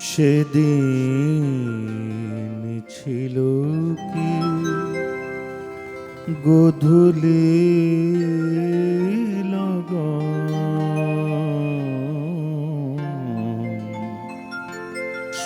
সেদিন ছিল কি? গোধূলি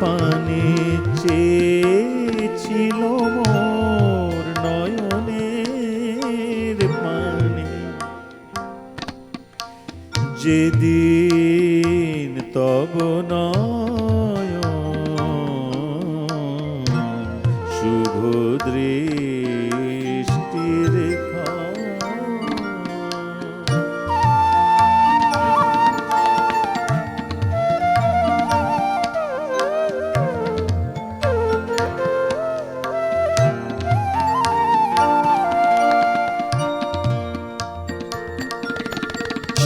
পানে চেয়েছিল মোর নয়নের পানে। যেদিন তব নয়ন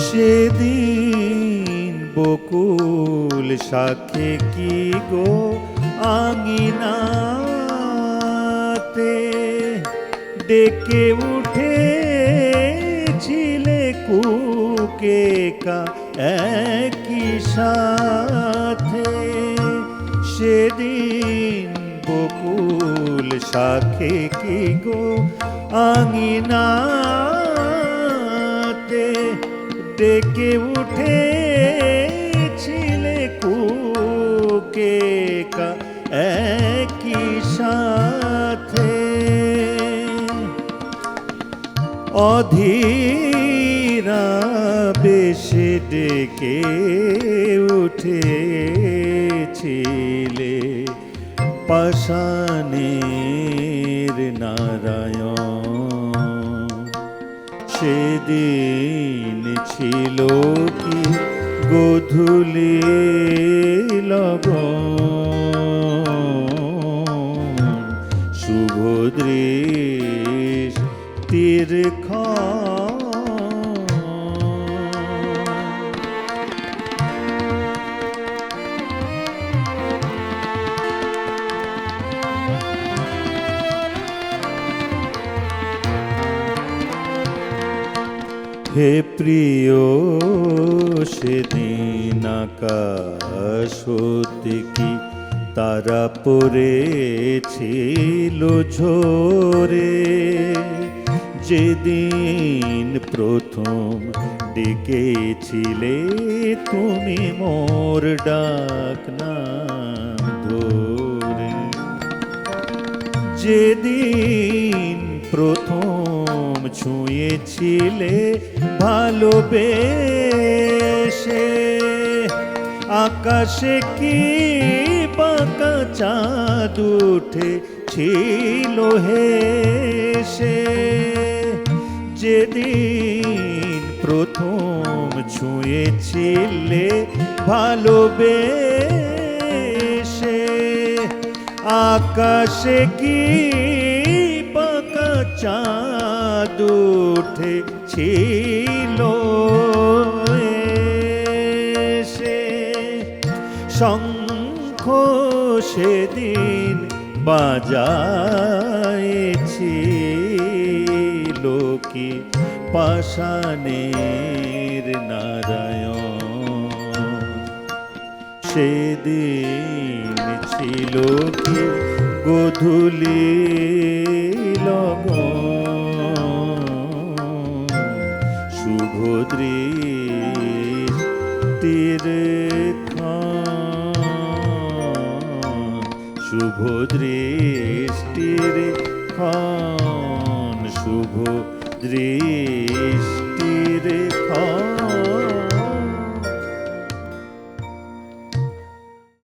সেদিন বকুল সাথে কি গো আঙিনাতে ডেকে উঠে ছিলে কুকে কা একই সাথে? সেদিন বকুল শাখে কি গো আঙিনাতে ডেকে উঠে ছিলে কুকে কা একই সাথে। অধীরা বেশে ডেকে উঠে উঠেছিলে পাষাণের নারায়ণ সেদিন ছিল কি গোধুলি লগন? হে প্রিয়, সেদিন হতে কি তারা পড়েছিল ঝোরে। যেদিন প্রথম ডেকেছিলে তুমি মোর ডাক নাম ধরে। যেদিন প্রথম ছুঁয়েছিলে ভালোবেসে। আকাশে কি পাকা চাঁদ উঠে ছিল হেসে। যেদিন প্রথম ছুঁয়েছিলে ভালোবেসে, আকাশে কি চাঁদ উঠে ছিল এসে। শঙ্খ সেদিন বাজায়েছিল কি? পাষাণের নারায়ণ সেদিন ছিল কি গোধূলি লগন? শুভ দৃষ্টির ক্ষণ। শুভ দৃষ্টির ক্ষণ। শুভ দৃষ্টি